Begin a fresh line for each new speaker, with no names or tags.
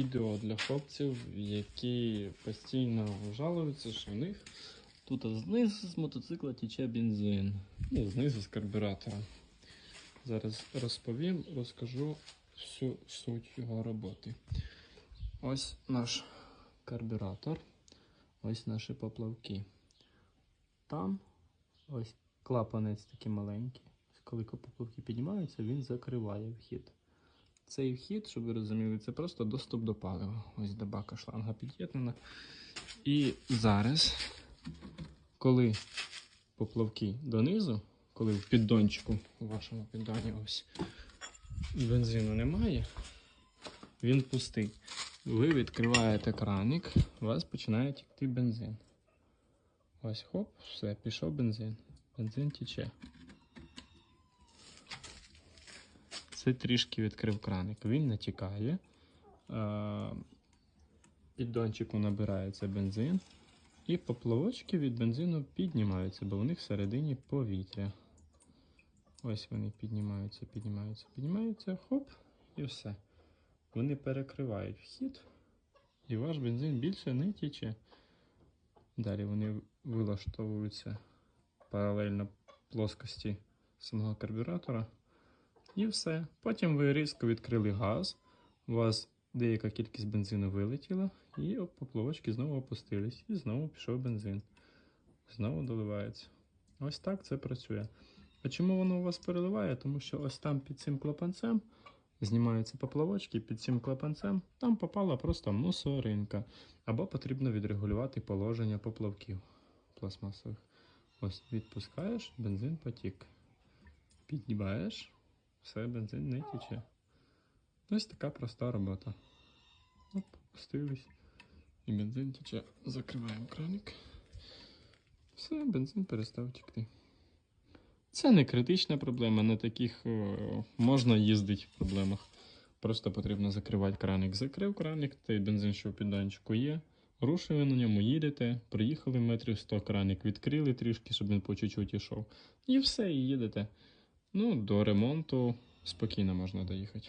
Відео для хлопців, які постійно жалуються, що в них тут знизу з мотоцикла тече бензин. Ну, знизу з карбюратора. Зараз розповім, розкажу всю суть його роботи. Ось наш карбюратор, ось наші поплавки. Там ось клапанець такий маленький. Коли поплавки піднімаються, він закриває вхід. Цей вхід, щоб ви розуміли, це просто доступ до палива. Ось до бака шланга під'єднана. І зараз, коли поплавки донизу, коли в піддончику, у вашому піддоні ось бензину немає, він пустий. Ви відкриваєте краник, у вас починає тікти бензин. Ось хоп, все, пішов бензин. Бензин тече. Це трішки відкрив краник. Він натікає. Е, Піддончику набирається бензин. І поплавочки від бензину піднімаються, бо у них всередині повітря. Ось вони піднімаються, піднімаються, піднімаються, хоп, і все. Вони перекривають вхід, і ваш бензин більше не тіче. Далі вони вилаштовуються паралельно плоскості самого карбюратора. І все. Потім ви різко відкрили газ, у вас деяка кількість бензину вилетіла, і поплавочки знову опустились, і знову пішов бензин. Знову доливається. Ось так це працює. А чому воно у вас переливає? Тому що ось там під цим клапанцем знімаються поплавочки, під цим клапанцем там попала просто мусоринка. Або потрібно відрегулювати положення поплавків пластмасових. Ось відпускаєш, бензин потік. Піднімаєш, все, бензин не тече. Ось така проста робота. Оп, пустились. І бензин тече. Закриваємо краник. Все, бензин перестав текти. Це не критична проблема, на таких о, можна їздити в проблемах. Просто потрібно закривати краник. Закрив краник, той бензин, що в підданчику є. Рушили на ньому, їдете, приїхали метрів 100 краник, відкрили трішки, щоб він по чуть-чуть ішов. І все, і їдете. Ну, до ремонту спокійно можна доїхати.